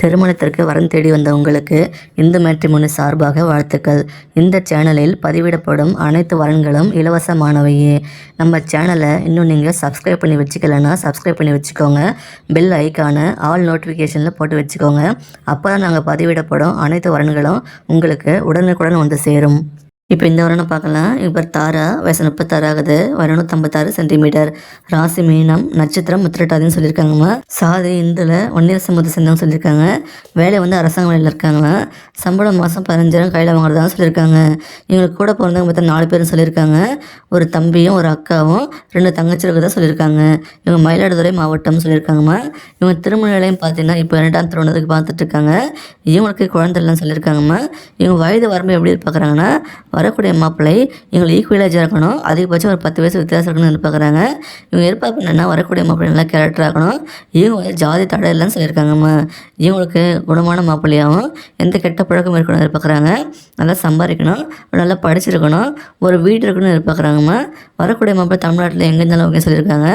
திருமணத்திற்கு வரன் தேடி வந்த உங்களுக்கு இந்து மேட்ரிமோனி சார்பாக வாழ்த்துக்கள். இந்த சேனலில் பதிவிடப்படும் அனைத்து வரன்களும் இலவசமானவையே. நம்ம சேனலை இன்னும் நீங்கள் சப்ஸ்கிரைப் பண்ணி வச்சுக்கலன்னா சப்ஸ்கிரைப் பண்ணி வச்சுக்கோங்க. பெல் ஐக்கானை ஆல் நோட்டிஃபிகேஷனில் போட்டு வச்சுக்கோங்க. அப்போ தான் நாங்கள் பதிவிடப்படும் அனைத்து வரன்களும் உங்களுக்கு உடனுக்குடன் வந்து சேரும். இப்போ இந்த வரணும் பார்க்கலாம். இப்போ தாரா வயசு முப்பத்தாறு ஆகுது. இரநூத்தம்பத்தாறு சென்டிமீட்டர். ராசி மீனம் நட்சத்திரம் முத்திரட்டாதுன்னு சொல்லியிருக்காங்கம்மா. சாதி இந்துல ஒன்னியர் சமூக சேர்ந்தவங்க சொல்லியிருக்காங்க. வேலை வந்து அரசாங்க வேலையில் இருக்காங்களாம் சம்பளம் மாதம் பதினஞ்சாயிரம் கையில் வாங்குறதா சொல்லியிருக்காங்க. இவங்களுக்கு கூட பிறந்தவங்க பார்த்தா நாலு பேரும் சொல்லியிருக்காங்க. ஒரு தம்பியும் ஒரு அக்காவும் ரெண்டு தங்கச்சி தான் சொல்லியிருக்காங்க. இவங்க மயிலாடுதுறை மாவட்டம்னு சொல்லியிருக்காங்கம்மா. இவங்க திருமண நிலையம் பார்த்தீங்கன்னா இப்போ இரண்டாம் திருமணத்துக்கு பார்த்துட்டு இருக்காங்க. இவங்களுக்கு குழந்தை சொல்லியிருக்காங்கம்மா. இவங்க வயது வரம்பு எப்படி பார்க்குறாங்கன்னா வரக்கூடிய மாப்பிள்ளை இவங்களை ஈக்குவலாக இருக்கணும் அதிகபட்சம் ஒரு பத்து வயசு வித்தியாசம் இருக்கணும்னு எதிர்பார்க்குறாங்க. இவங்க எதிர்பார்ப்பு என்னென்னா வரக்கூடிய மாப்பிள்ளை நல்லா கேரக்டர் ஆகணும் இவங்க வந்து ஜாதி தடை இல்லைன்னு சொல்லியிருக்காங்கம்மா. இவங்களுக்கு குணமான மாப்பிள்ளையாகவும் எந்த கெட்ட பழக்கம் இருக்கணும் எதிர்பார்க்குறாங்க. நல்லா சம்பாதிக்கணும். நல்லா படிச்சிருக்கணும். ஒரு வீடு இருக்கணும்னு எதிர்பார்க்குறாங்கம்மா. வரக்கூடிய மாப்பிள்ளை தமிழ்நாட்டில் எங்கே இருந்தாலும் ஓகே சொல்லியிருக்காங்க.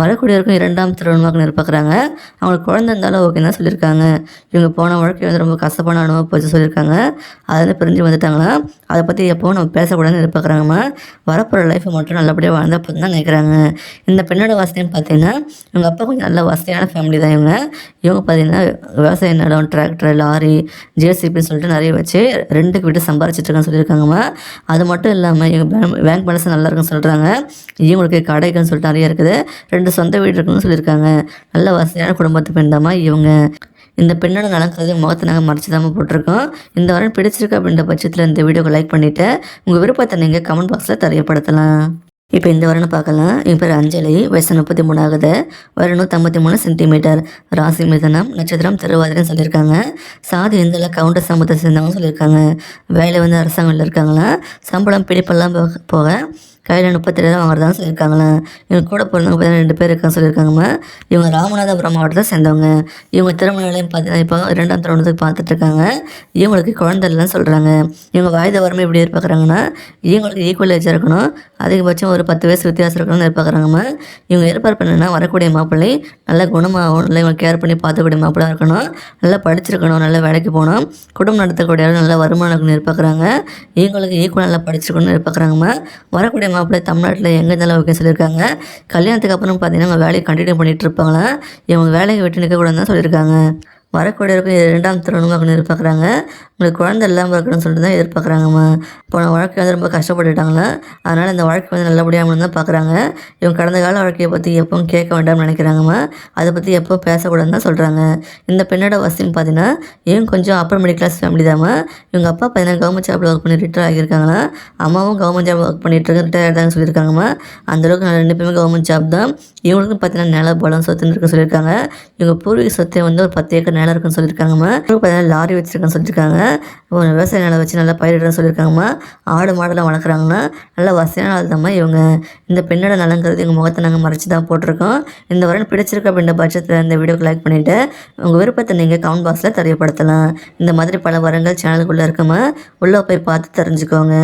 வரக்கூடியவருக்கும் இரண்டாம் திருமணமாக்கணும் எதிர்பார்க்குறாங்க. அவங்களுக்கு குழந்தை இருந்தாலும் ஓகே தான் சொல்லியிருக்காங்க. இவங்க போன வாழ்க்கை வந்து ரொம்ப கஷ்டமான அனுபவம் போச்சு சொல்லியிருக்காங்க. அதை பிரிஞ்சு வந்துட்டாங்களா அதை பற்றி எப்போவும் நம்ம பேசக்கூடாதுன்னு எதிர்பார்க்குறாங்கம்மா வரப்போகிற லைஃப்பை மட்டும் நல்லபடியாக வாழ்ந்தால் போதும் தான் நினைக்கிறாங்க. இந்த பெண்ணோட வசதின்னு பார்த்தீங்கன்னா இவங்க அப்பா கொஞ்சம் நல்ல வசதியான ஃபேமிலி தான் இவங்க. இவங்க பார்த்தீங்கன்னா விவசாய நிலம் டிராக்டர் லாரி ஜேசிபின்னு சொல்லிட்டு நிறைய வச்சு ரெண்டுக்கு விட்டு சம்பாரிச்சிட்ருக்கேன்னு சொல்லியிருக்காங்கம்மா அது மட்டும் இல்லாமல் இவங்க பேங்க் பேங்க் பேலன்ஸ் நல்லா இருக்குன்னு சொல்கிறாங்க இவங்களுக்கு கடைக்குன்னு சொல்லிட்டு நிறைய இருக்குது. ரெண்டு சொந்த வீடு இருக்குன்னு சொல்லியிருக்காங்க. நல்ல வசதியான குடும்பத்து பெண் தாம்மா இவங்க. இந்த பெண்ணோட நலங்கிறது முகத்தை நாங்கள் மறைச்சி தான் போட்டிருக்கோம். இந்த வாரம் பிடிச்சிருக்கு அப்படின்ற பட்சத்தில் இந்த வீடியோக்கு லைக் பண்ணிவிட்டு உங்கள் விருப்பத்தை நீங்கள் கமெண்ட் பாக்ஸில் தெரியப்படுத்தலாம். இப்போ இந்த வரணும் பார்க்கலாம்? என் பேர் அஞ்சலி. வயசு முப்பத்தி மூணு ஆகுது. வரணும் ஐம்பத்தி மூணு சென்டிமீட்டர். ராசி மிதனம் நட்சத்திரம் திருவாதிரன்னு சொல்லியிருக்காங்க. சாதி எந்த கவுண்டர் சமூகத்தை சேர்ந்தவங்க சொல்லியிருக்காங்க. வேலை வந்து அரசாங்கத்தில் இருக்காங்களா? சம்பளம் பிடிப்பெல்லாம் போக போக கையில் முப்பத்தேழாயிரம் தான் சொல்லியிருக்காங்களே இவங்க கூட பிறந்தவங்க பார்த்தீங்கன்னா ரெண்டு பேர் இருக்கான்னு சொல்லியிருக்காங்கம்மா. இவங்க ராமநாதபுரம் மாவட்டத்தை சேர்ந்தவங்க. இவங்க திருமண நிலையம் பார்த்தீங்கன்னா இப்போ இரண்டாம் திருமணத்துக்கு பார்த்துட்டு இருக்காங்க. இவங்களுக்கு குழந்தை இல்லைன்னு சொல்கிறாங்க இவங்க வயது வரம்பு எப்படி எதிர்பார்க்குறாங்கன்னா இவங்களுக்கு ஈக்குவல் ஏஜாக இருக்கணும். அதிகபட்சம் ஒரு பத்து வயசு வித்தியாசம் இருக்கணும்னு எதிர்பார்க்குறாங்கம்மா. இவங்க ஏற்பாடு என்னென்னா வரக்கூடிய மாப்பிள்ளை நல்ல குணமாகவும் நல்லா இவங்க கேர் பண்ணி பார்த்துக்கூடிய மாப்பிள்ளாக இருக்கணும். நல்லா படிச்சிருக்கணும் நல்ல வேலைக்கு போகணும். குடும்பம் நடத்தக்கூடிய நல்ல வருமானம் இருக்கணும்னு எதிர்பார்க்குறாங்க. இவங்களுக்கு ஈக்குவல் நல்லா படிச்சிருக்கணும்னு எதிர்பார்க்குறாங்கம்மா. வரக்கூடிய மாப்பிள்ளை தமிழ்நாட்டில் எங்கே இருந்தாலும் ஓகே சொல்லியிருக்காங்க. கல்யாணத்துக்கு அப்புறம் பார்த்தீங்கன்னா அவங்க வேலையை கண்டினியூ பண்ணிகிட்டு இருப்பாங்களா? இவங்க வேலையை விட்டு நிற்கக்கூடாதுன்னு தான் சொல்லியிருக்காங்க. வரக்கூடியவருக்கும் இரண்டாம் திருமணமாக எதிர்பார்க்குறாங்க. உங்களுக்கு குழந்தை இல்லாமல் இருக்கணும்னு சொல்லிட்டு தான் எதிர்பார்க்குறாங்கம்மா போன வாழ்க்கை வந்து ரொம்ப கஷ்டப்பட்டுட்டாங்க அதனால் இந்த வாழ்க்கை வந்து நல்லபடியாக தான் பார்க்குறாங்க இவங்க கடந்த கால வாழ்க்கையை பற்றி எப்பவும் கேட்க வேண்டாம்னு நினைக்கிறாங்கம்மா. அதை பற்றி எப்போ பேசக்கூடாதுன்னு தான் சொல்கிறாங்க இந்த பெண்ணோட வசதின்னு பார்த்தீங்கன்னா இவங்க கொஞ்சம் அப்பர் மிடில் கிளாஸ் ஃபேமிலி தாம்மா. இவங்க அப்பா பார்த்தீங்கன்னா கவர்மெண்ட் ஜாப்பில் ஒர்க் பண்ணி ரிட்டையர் ஆகியிருக்காங்களா? அம்மாவும் கவர்மெண்ட் ஜாப் ஒர்க் பண்ணிட்டு இருக்கு ரிட்டையர் தான் சொல்லியிருக்காங்கம்மா. அந்தளவுக்கு நான் ரெண்டு பேருமே கவர்மெண்ட் ஜாப் தான். இவங்களுக்கும் பார்த்தீங்கன்னா நில பலம் சொத்துன்னு இருக்குன்னு சொல்லியிருக்காங்க. இவங்க பூர்வீக சொத்தை வந்து ஒரு பத்து ஏக்கர் நிலம் இருக்குன்னு சொல்லியிருக்காங்கம்மா. பார்த்தீங்கன்னா லாரி வச்சிருக்கேன்னு சொல்லியிருக்காங்க. விவசாய நிலம் வச்சு நல்லா பயிரிடுறேன்னு சொல்லியிருக்காங்கம்மா. ஆடு மாடெல்லாம் வளர்க்குறாங்கன்னா நல்லா வசதியான ஆள் தான்மா இவங்க இந்த பெண்ணோட நலங்கிறது எங்கள் முகத்தை நாங்கள் மறைச்சி தான் போட்டிருக்கோம். இந்த வரணும் பிடிச்சிருக்கு அப்படின்ற பட்சத்தில் இந்த வீடியோக்கு லைக் பண்ணிவிட்டு உங்கள் விருப்பத்தை நீங்கள் கமெண்ட் பாக்ஸில் தெரியப்படுத்தலாம். இந்த மாதிரி பல வரங்கள் சேனலுக்குள்ளே இருக்குமா உள்ளே போய் பார்த்து தெரிஞ்சுக்கோங்க.